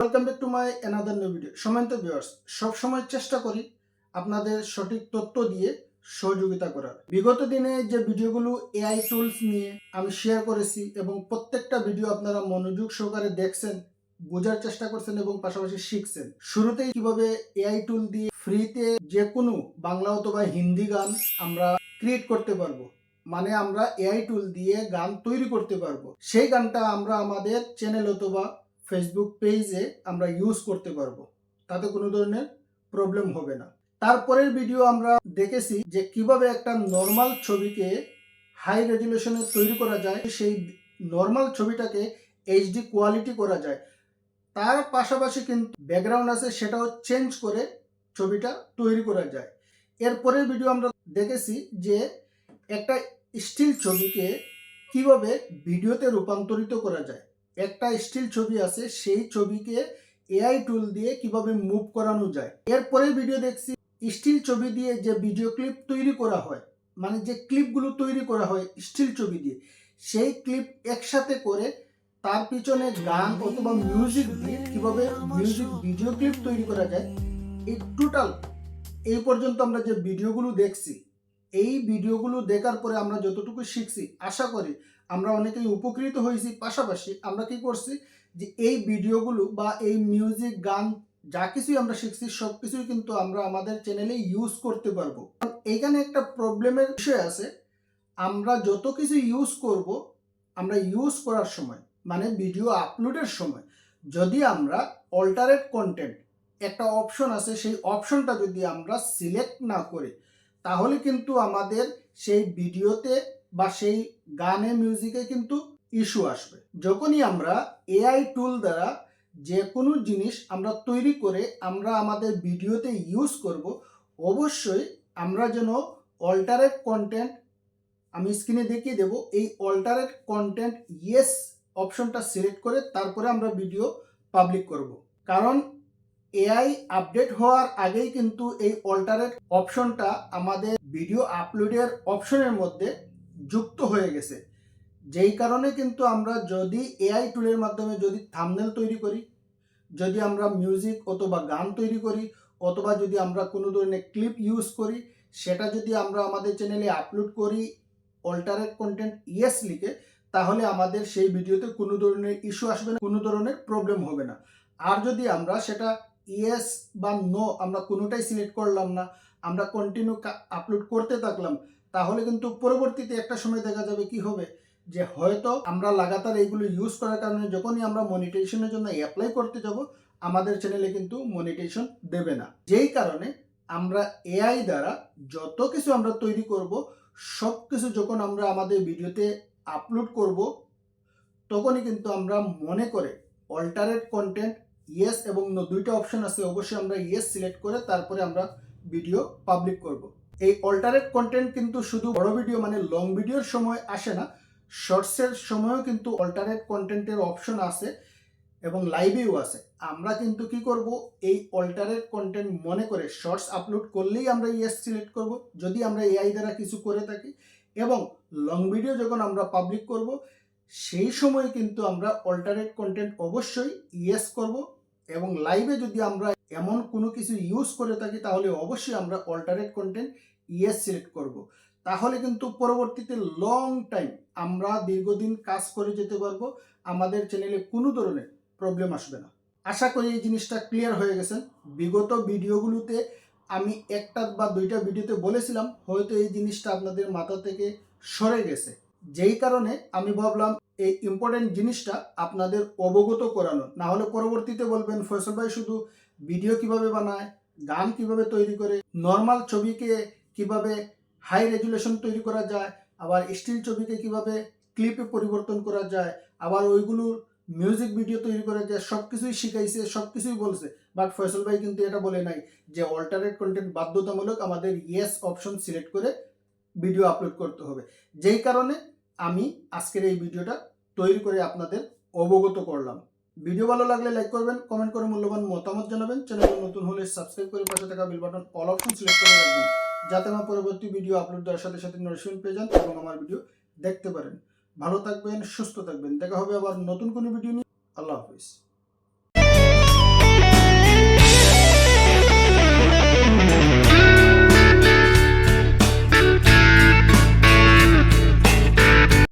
Welcome back to my another new video সমান্ত viewers সবসময় চেষ্টা করি আপনাদের সঠিক তথ্য দিয়ে সহযোগিতা করার। বিগত দিনে যে ভিডিওগুলো এআই টুলস নিয়ে আমি শেয়ার করেছি এবং প্রত্যেকটা ভিডিও আপনারা মনোযোগ সহকারে দেখছেন, বোঝার চেষ্টা করছেন এবং পাশাপাশি শিখছেন। শুরুতেই কীভাবে এআই টুল দিয়ে ফ্রিতে যে কোনো বাংলা অথবা হিন্দি গান আমরা ক্রিয়েট করতে পারব মানে আমরা এআই টুল দিয়ে গান তৈরি করতে পারব। সেই গানটা আমরা আমাদের চ্যানেল অথবা ফেসবুক পেজে আমরা ইউজ করতে পারব। তাতে কোনো ধরনের প্রবলেম হবে না। তারপরের ভিডিও আমরা দেখেছি যে কীভাবে একটা নর্মাল ছবিকে হাই রেজুলেশনে তৈরি করা যায়, সেই নর্মাল ছবিটাকে এইচডি কোয়ালিটি করা যায়। তার পাশাপাশি কিন্তু ব্যাকগ্রাউন্ড আছে, সেটাও চেঞ্জ করে ছবিটা তৈরি করা যায়। এরপরের ভিডিও আমরা দেখেছি যে একটা স্টিল ছবিকে কীভাবে ভিডিওতে রূপান্তরিত করা যায়। একটা স্টিল ছবি আছে, সেই ছবিকে এআই টুল দিয়ে কীভাবে মুভ করানো যায়। এরপরে ভিডিও দেখছি, স্টিল ছবি দিয়ে যে ভিডিও ক্লিপ তৈরি করা হয় মানে যে ক্লিপগুলো তৈরি করা হয় স্টিল ছবি দিয়ে, সেই ক্লিপ একসাথে করে তার পিছনে গান অথবা মিউজিক দিয়ে কীভাবে মিউজিক ভিডিও ক্লিপ তৈরি করা যায়, এই টোটাল এই পর্যন্ত আমরা যে ভিডিওগুলো দেখছি, এই ভিডিওগুলো দেখার পরে আমরা যতটুকু শিখছি, আশা করি আমরা অনেকেই উপকৃত হয়েছি, পাশাপাশি আমরা কি করছি যে এই ভিডিওগুলো বা এই মিউজিক গান যা কিছুই আমরা শিখছি, সব কিছুই কিন্তু আমরা আমাদের চ্যানেলে ইউজ করতে পারব। এইখানে একটা প্রবলেমের বিষয় আছে, আমরা যত কিছু ইউজ করব, আমরা ইউজ করার সময় মানে ভিডিও আপলোডের সময়, যদি আমরা অল্টারেট কন্টেন্ট একটা অপশন আছে, সেই অপশনটা যদি আমরা সিলেক্ট না করি, তাহলে কিন্তু আমাদের সেই ভিডিওতে বা সেই গানে মিউজিকে কিন্তু ইস্যু আসবে। যখনই আমরা এআই টুল দ্বারা যে কোনো জিনিস আমরা তৈরি করে আমরা আমাদের ভিডিওতে ইউজ করব, অবশ্যই আমরা যেন অল্টারেট কন্টেন্ট আমি স্ক্রিনে দেখিয়ে দেব, এই অল্টারেট কন্টেন্ট ইয়েস অপশনটা সিলেক্ট করে তারপরে আমরা ভিডিও পাবলিক করব। কারণ এআই আপডেট হওয়ার আগেই কিন্তু এই অল্টারেট অপশনটা আমাদের ভিডিও আপলোডের অপশনের মধ্যে যুক্ত হয়ে গেছে। যেই কারণে কিন্তু আমরা যদি এআই টুলের মাধ্যমে যদি থামনেল তৈরি করি, যদি আমরা মিউজিক অথবা গান তৈরি করি, অথবা যদি আমরা কোনো ধরনের ক্লিপ ইউজ করি, সেটা যদি আমরা আমাদের চ্যানেলে আপলোড করি অল্টারেট কন্টেন্ট ইয়েস লিখে, তাহলে আমাদের সেই ভিডিওতে কোনো ধরনের ইস্যু আসবে না, কোনো ধরনের প্রবলেম হবে না। আর যদি আমরা সেটা ইয়েস বা নো আমরা কোনোটাই সিলেক্ট করলাম না, আমরা কন্টিনিউ আপলোড করতে থাকলাম তাহলে কিন্তু পরবর্তীতে একটা সময় দেখা যাবে কি হবে? যে হয়তো আমরা লাগাতার এইগুলো ইউজ করার কারণে যখনই আমরা মনিটাইজেশনের জন্য অ্যাপ্লাই করতে যাব, আমাদের চ্যানেলে কিন্তু মনিটাইজেশন দেবে না। যেই কারণে আমরা এআই দ্বারা যত কিছু আমরা তৈরি করব, সব কিছু যখন আমরা আমাদের ভিডিওতে আপলোড করব, তখনই কিন্তু আমরা মনে করে অল্টারেট কন্টেন্ট ইয়েস এবং দুইটা অপশন আছে, অবশ্যই আমরা ইয়েস সিলেক্ট করে তারপরে আমরা ভিডিও পাবলিক করব। এই অল্টারেট কন্টেন্ট কিন্তু শুধু বড় ভিডিও মানে লং ভিডিওর সময় আসে না শর্টসের সময়ও কিন্তু অল্টারেট কন্টেন্টের অপশন আছে এবং লাইভেও আছে আমরা কিন্তু কি করব, এই অল্টারেট কন্টেন্ট মনে করে শর্টস আপলোড করলেই আমরা ইয়েস সিলেক্ট করব, যদি আমরা এআই দ্বারা কিছু করে থাকি এবং লং ভিডিও যখন আমরা পাবলিক করব, সেই সময় কিন্তু আমরা অল্টারেট কন্টেন্ট অবশ্যই ইয়েস করব এবং লাইভে যদি আমরা এমন কোনো কিছু ইউজ করে থাকি, তাহলে অবশ্যই আমরা অল্টারেট কন্টেন্ট ইয়েস সিলেক্ট করব। তাহলে কিন্তু পরবর্তীতে লং টাইম আমরা দীর্ঘদিন কাজ করে যেতে পারব, আমাদের চ্যানেলে কোনো ধরনের প্রবলেম আসবে না। আশা করি এই জিনিসটা ক্লিয়ার হয়ে গেছেন বিগত ভিডিওগুলোতে আমি একটা বা দুইটা ভিডিওতে বলেছিলাম, হয়তো এই জিনিসটা আপনাদের মাথা থেকে সরে গেছে। যেই কারণে আমি ভাবলাম এই ইম্পর্টেন্ট জিনিসটা আপনাদের অবগত করানো। না হলে পরবর্তীতে বলবেন, ফয়সল ভাই, শুধু ভিডিও কীভাবে বানায়, গান কীভাবে তৈরি করে? নর্মাল ছবিকে কীভাবে হাই রেজুলেশন তৈরি করা যায়, আবার স্টিল ছবিকে কীভাবে ক্লিপে পরিবর্তন করা যায়, আবার ওইগুলোর মিউজিক ভিডিও তৈরি করা যায় সব কিছুই শিখাইছে সব কিছুই বলছে। বাট ফয়সল ভাই কিন্তু এটা বলে নাই যে অল্টারনেট কন্টেন্ট বাধ্যতামূলক আমাদের ইয়েস অপশন সিলেক্ট করে ভিডিও আপলোড করতে হবে। যেই কারণে আমি আজকের এই ভিডিওটা তৈরি করে আপনাদের অবগত করলাম। ভিডিও ভালো লাগলে লাইক করবেন কমেন্ট করে মূল্যবান মতামত জানাবেন। চ্যানেলে নতুন হলে সাবস্ক্রাইব করে পাশে থাকা bell button all option select করে রাখবেন। যাতে আমার পরবর্তী ভিডিও আপলোড দেওয়ার সাথে সাথে নোটিফিকেশন পেয়ে যান এবং আমার ভিডিও দেখতে পারেন। ভালো থাকবেন, সুস্থ থাকবেন। দেখা হবে আবার নতুন কোনো ভিডিও নিয়ে। আল্লাহ হাফিজ।